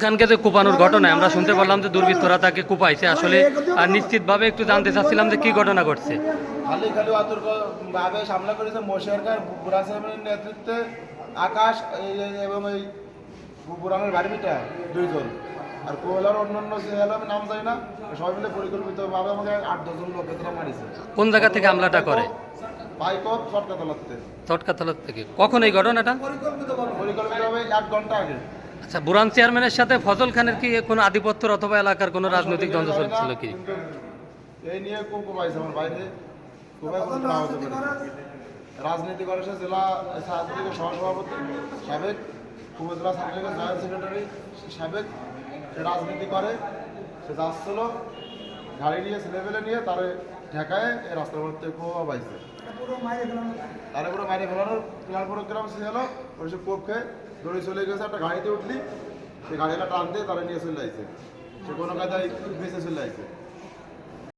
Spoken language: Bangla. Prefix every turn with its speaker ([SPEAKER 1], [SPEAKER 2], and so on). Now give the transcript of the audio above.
[SPEAKER 1] এখানকে যে কোপানোর ঘটনা আমরা শুনতে পারলাম যে দুর্বৃত্তরা তাকে কুপাইছে। আসলে আর নিশ্চিতভাবে একটু জানতে চাচ্ছিলাম যে কি ঘটনা ঘটছে।
[SPEAKER 2] খালি খালি ভাবে সামলা করেছে মোশেরকার বুড়া সাহেবের নেতৃত্বে আকাশ এবং এই বুড়ানের বাড়িটা দুইজন। আর কোয়েলার অন্যান্য আমি নাম জানি না সবাই মিলে পরিকল্পিতভাবে আমাকে আট দশজন লোক এতটা মারিছে।
[SPEAKER 1] কোন জায়গা থেকে হামলাটা করে?
[SPEAKER 2] বাইকপ সটকা তলাতে
[SPEAKER 1] চটকাতলার থেকে। কখন এই ঘটনাটা?
[SPEAKER 2] পরিকল্পিতভাবে এক ঘণ্টা আগে।
[SPEAKER 1] আচ্ছা বুরান চেয়ারম্যানের সাথে ফজল খানের কি কোনো আধিপত্য অথবা এলাকার কোনো রাজনৈতিক দ্বন্দ্ব চলছিল কি?
[SPEAKER 2] এই নিয়ে খুব কোপাইছে আমার বাইরে কোপাই কোনো না হতে পারে। রাজনীতি করে সে জেলা ছাত্রলীগের সহসভাপতি সাবেক উপজেলা ছাত্রলীগের জয়েন্ট সেক্রেটারি সাবেক সে রাজনীতি করে সে যাচ্ছিল গাড়ি নিয়ে ছেলেবেলে নিয়ে তারে ঠেকায় এই রাস্তার মধ্যে কোপা পাইছে। তারে পুরো মাইরে ফেলানোর প্ল্যান প্রোগ্রাম ছিল ওইসব পক্ষে দৌড়ে চলে গেছে, একটা গাড়িতে উঠলি সেই গাড়িটা টানতে তারা নিয়ে চলে আসছে সে কোনো কাজে বেঁচে চলে আসছে